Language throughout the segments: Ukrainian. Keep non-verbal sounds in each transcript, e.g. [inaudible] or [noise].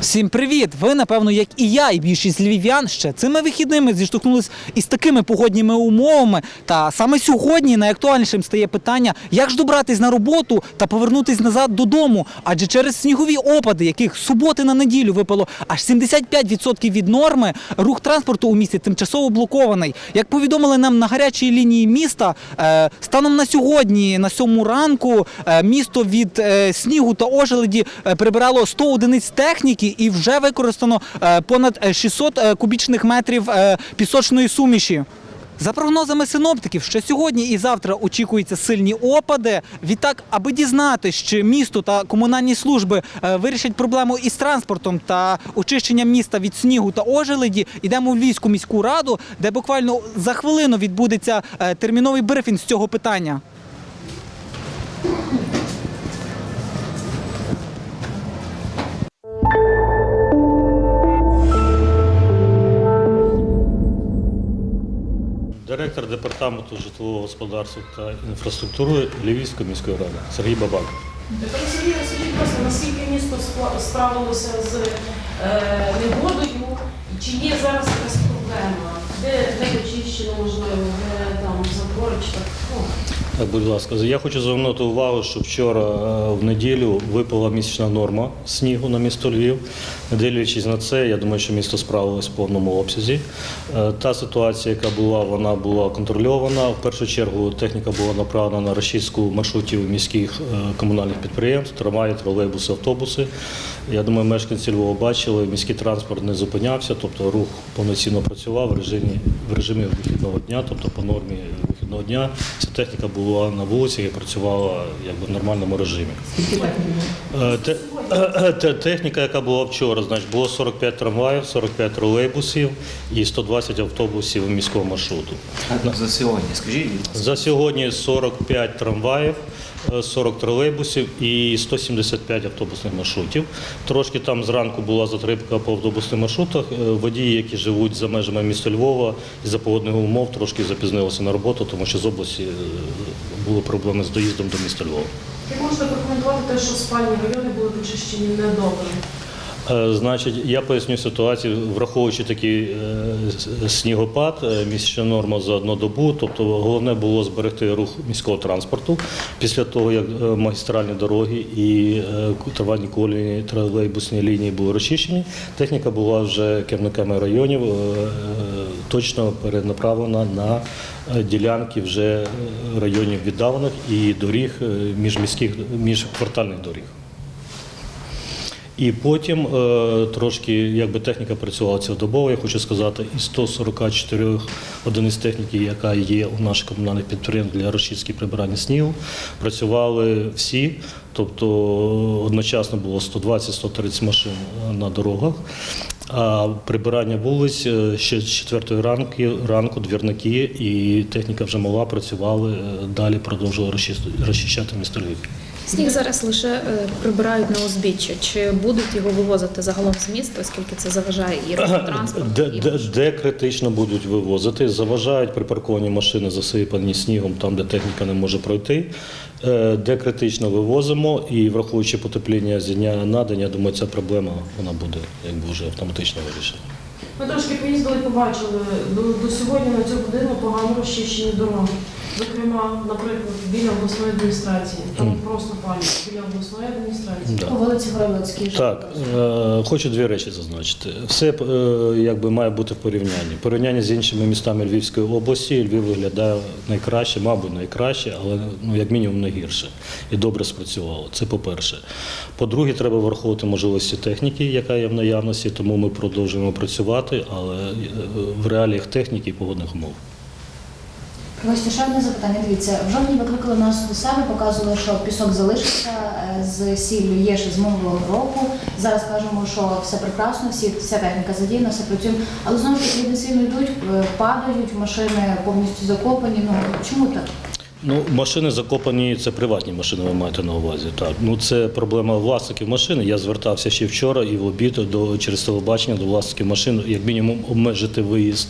Всім привіт! Ви, напевно, як і я, і більшість львів'ян ще цими вихідними зіштовхнулись із такими погодніми умовами. Та саме сьогодні найактуальнішим стає питання, як ж добратись на роботу та повернутись назад додому. Адже через снігові опади, яких з суботи на неділю випало аж 75% від норми, рух транспорту у місті тимчасово блокований. Як повідомили нам на гарячій лінії міста, е, станом на сьогодні, на сьому ранку, е, місто від е, снігу та ожеледі прибирало 100 одиниць техніки і вже використано е, понад е, 600 е, кубічних метрів е, пісочної суміші. За прогнозами синоптиків, ще сьогодні і завтра очікуються сильні опади. Відтак, аби дізнатися, чи місто та комунальні служби е, вирішать проблему із транспортом та очищенням міста від снігу та ожеледі, йдемо в Львівську міську раду, де буквально за хвилину відбудеться е, терміновий брифінг з цього питання. Директор департаменту житлового господарства та інфраструктури Львівської міської ради Сергій Бабак. Сергію, скажіть, будь наскільки місто справилося з е, негодою? Чи є зараз якась проблема? Де, очищено, можливо, де там забори чи так? Так, будь ласка, я хочу звернути увагу, що вчора е, в неділю випала місячна норма снігу на місто Львів. Дивлячись на це, я думаю, що місто справилось в повному обсязі. Е, Та ситуація, яка була, вона була контрольована. В першу чергу техніка була направлена на розчистку маршрутів міських е, комунальних підприємств, трамваї, тролейбуси, автобуси. Я думаю, мешканці Львова бачили, міський транспорт не зупинявся, тобто рух повноцінно працював в режимі, в режимі вихідного дня, тобто по нормі вихідного дня. Ця техніка була на вулиці і працювала якби в нормальному режимі. Е, те- е, те- Техніка, яка була вчора, значить, було 45 трамваїв, 45 тролейбусів і 120 автобусів міського маршруту. За сьогодні, скажіть. За сьогодні 45 трамваїв, 40 тролейбусів і 175 автобусних маршрутів. Трошки там зранку була затримка по автобусних маршрутах. Е, Водії, які живуть за межами міста Львова, і за погодних умов трошки запізнилися на роботу, тому що з області е, були проблеми з доїздом до міста Львова. як можна прокоментувати те, що спальні райони були почищені недобре? Е, Значить, я поясню ситуацію, враховуючи такий е, снігопад, е, місячна норма за одну добу. Тобто головне було зберегти рух міського транспорту після того, як магістральні дороги і трамвайні колії, тролейбусні лінії були розчищені. Техніка була вже керівниками районів точно перенаправлена на ділянки вже районів віддалених і доріг міжміських міжквартальних доріг. І потім е, трошки, якби техніка працювала цілодобово, я хочу сказати, із 144 одиниць техніки, яка є у наших комунальних підприємств для розчистки прибирання снігу, працювали всі. Тобто одночасно було 120-130 машин на дорогах. А прибирання вулиць е, ще з 4 ранку, ранку двірники і техніка вже мала, працювали, е, далі продовжували розчищати місто Львів. Сніг зараз лише е, прибирають на узбіччя. Чи будуть його вивозити загалом з міста, оскільки це заважає і руху [clears throat] транспорту? Де, і де, де критично будуть вивозити, заважають припарковані машини, засипані снігом, там, де техніка не може пройти. Е, Де критично вивозимо, і враховуючи потепління з дня на день, я думаю, ця проблема вона буде якби вже автоматично вирішена. Ми трошки поїздили побачили, до, до сьогодні на цю годину погано розчищені дороги. Зокрема, наприклад, біля обласної адміністрації. Там просто пані біля обласної адміністрації. Да. По вулиці Громадській. Так, е, хочу дві речі зазначити. Все е, якби має бути в порівнянні. Порівняння з іншими містами Львівської області Львів виглядає найкраще, мабуть, найкраще, але ну як мінімум не гірше і добре спрацювало. Це по-перше. По-друге, треба враховувати можливості техніки, яка є в наявності, тому ми продовжуємо працювати, але е, в реаліях техніки і погодних умов. Ось ще одне запитання. Дивіться, в жовтні викликали нас до себе, показували, що пісок залишився е, з сіллю є ще з минулого року. Зараз кажемо, що все прекрасно, всі вся техніка задіяна, все працює. Але знову ж таки люди сильно йдуть, е, падають, машини повністю закопані. Ну чому так? Ну, машини закопані, це приватні машини, ви маєте на увазі. Так. Ну, це проблема власників машини. Я звертався ще вчора і в обід до, через телебачення до власників машин, як мінімум, обмежити виїзд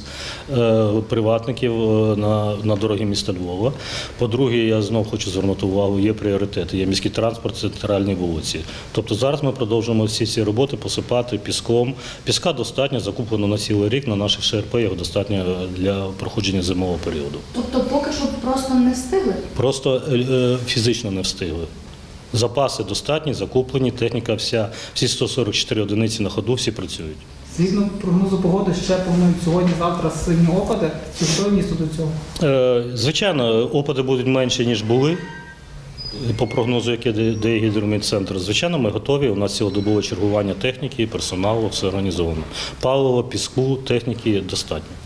е, приватників е, на, на дороги міста Львова. По-друге, я знов хочу звернути увагу, є пріоритети. Є міський транспорт, центральні вулиці. Тобто зараз ми продовжуємо всі ці роботи посипати піском. Піска достатньо, закуплено на цілий рік, на наших ШРП його достатньо для проходження зимового періоду. Тобто поки що просто не встигли? Просто е, е, фізично не встигли. Запаси достатні, закуплені, техніка вся, всі 144 одиниці на ходу, всі працюють. Згідно прогнозу погоди, ще планують сьогодні-завтра сильні опади. Чи готові місто до цього? Е, Звичайно, опади будуть менші, ніж були. По прогнозу, яке дає дає гідромедцентр, звичайно, ми готові. У нас цілодобове чергування техніки, персоналу, все організовано. Паливо, піску, техніки достатньо.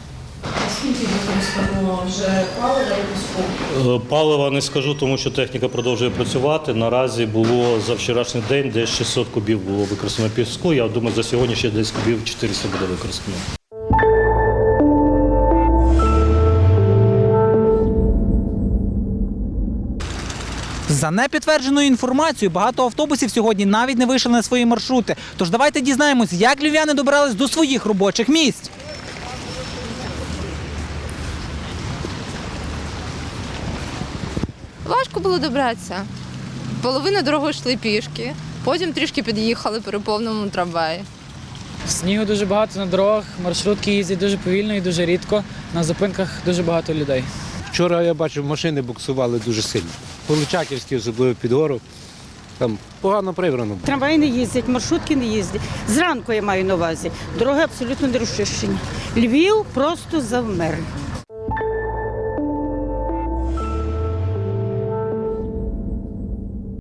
Вже палива і піску? Е, Палива не скажу, тому що техніка продовжує працювати. Наразі було за вчорашній день десь 600 кубів було використано піску. Я думаю, за сьогодні ще десь кубів 400 буде використано. За непідтвердженою інформацією, багато автобусів сьогодні навіть не вийшли на свої маршрути. Тож давайте дізнаємось, як львів'яни добирались до своїх робочих місць. Важко було добратися. Половину дороги йшли пішки, потім трішки під'їхали при повному трамваї. Снігу дуже багато на дорогах, маршрутки їздять дуже повільно і дуже рідко. На зупинках дуже багато людей. Вчора я бачив, машини буксували дуже сильно. Поличаківські, особливо під гору. Там погано прибрано. Трамваї не їздять, маршрутки не їздять. Зранку я маю на увазі. Дороги абсолютно не розчищені. Львів просто завмер.